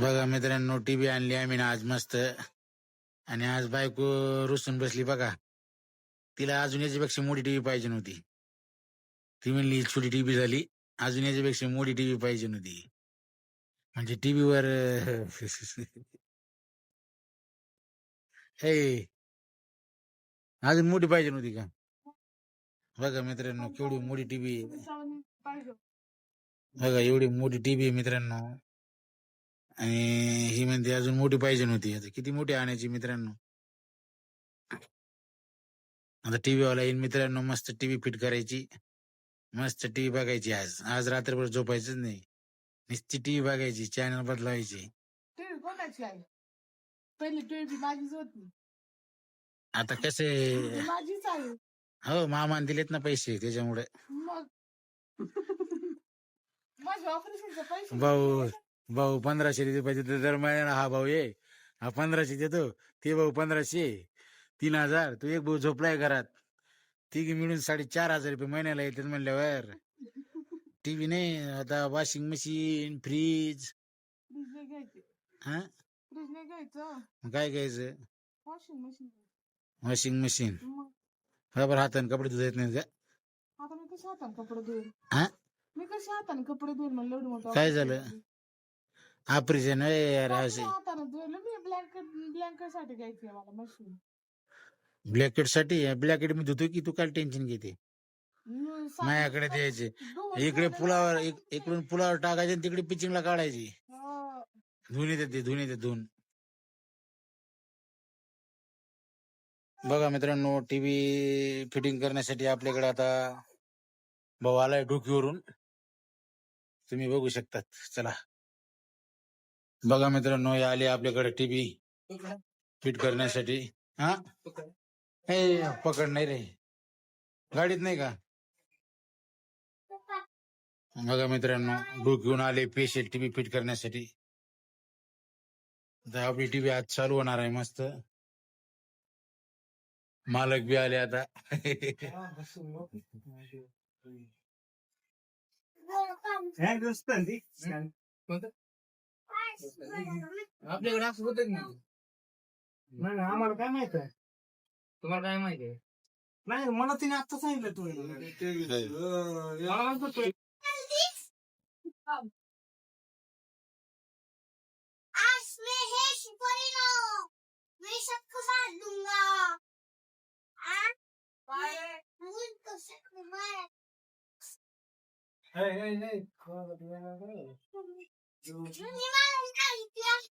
बघा मित्रांनो टीव्ही आणली आम्ही आज मस्त. आणि आज बायको रुसून बसली बघा. तिला अजून याच्यापेक्षा मोठी टीव्ही पाहिजे नव्हती. ती म्हणली छोटी टीव्ही झाली. अजून याच्यापेक्षा मोठी टीव्ही पाहिजे नव्हती. म्हणजे टीव्हीवर हे अजून मोठी पाहिजे नव्हती का? बघा मित्रांनो केवढी मोठी टीव्ही बघा एवढी मोठी टीव्ही मित्रांनो. आणि ही म्हणते अजून मोठी पाहिजे नव्हती. आता किती मोठी आणायची मित्रांनो? आता टीव्ही वाला येईन मित्रांनो मस्त टीव्ही फिट करायची. मस्त टीव्ही बघायची आज. आज रात्रभर झोपायचंच नाही. नुसती टीव्ही बघायची चॅनल बदलायची टीव्ही कोणाची आहे पहिली टीव्ही माझीच होती. आता कसे? ती माझीच आहे. हो मामान दिलेत ना पैसे त्याच्यामुळे. मग? माझ्या ऑपरेशनचे पैसे भाऊ भाऊ पंधराशे देतो पाहिजे तर दर महिन्याला हा भाऊ ये. हा पंधराशे देतो. ते भाऊ पंधराशे तीन हजार. तू एक भाऊ झोपलाय घरात. तिघी मिळून साडेचार हजार रुपये महिन्याला येतात म्हणल्यावर. टीव्ही नाही. आता वॉशिंग मशीन फ्रीज हा? मग काय घ्यायचं? वॉशिंग मशीन वॉशिंग मशीन मग? बरोबर हाताने कपडे धुता येत नाही का? आता मी कशी हाताने कपडे धुईल हा? मी कशी हाताने कपडे धुईल म्हणलं एवढं मोठं काय झालं? धुईल मी ब्लँकेट ब्लँकेटसाठी घ्यायची मला मशीन? ब्लॅकेटसाठी? ब्लॅकेट मी धुतो की तू काय टेन्शन घेते? माझ्याकडे द्यायचे इकडे पुलावर इक- इकडून पुलावर टाकायचे आणि तिकडे पिचिंगला काढायची. धुवून येते ते धुवून येते धुवून बघा मित्रांनो टीव्ही फिटिंग करण्यासाठी आपल्याकडे आता भाऊ आलाय डोकीवरून तुम्ही बघू शकतात. चला. बघा मित्रांनो हे आले आपल्याकडे टीव्ही फिट करण्यासाठी. हा? हे पकड नाही रे. गाडीत नाही का? बघा मित्रांनो डोकीवरून आले पेशल टीव्ही फिट करण्यासाठी. आता आपली टीव्ही आज चालू होणार आहे मस्त. मालक बी आले आता. आपल्याकडे असं होत नाही. आम्हाला काय माहीत आहे? तुम्हाला काय माहिती आहे? नाही मला तिने आता सांगितलं तू तू 我求你放你这一边。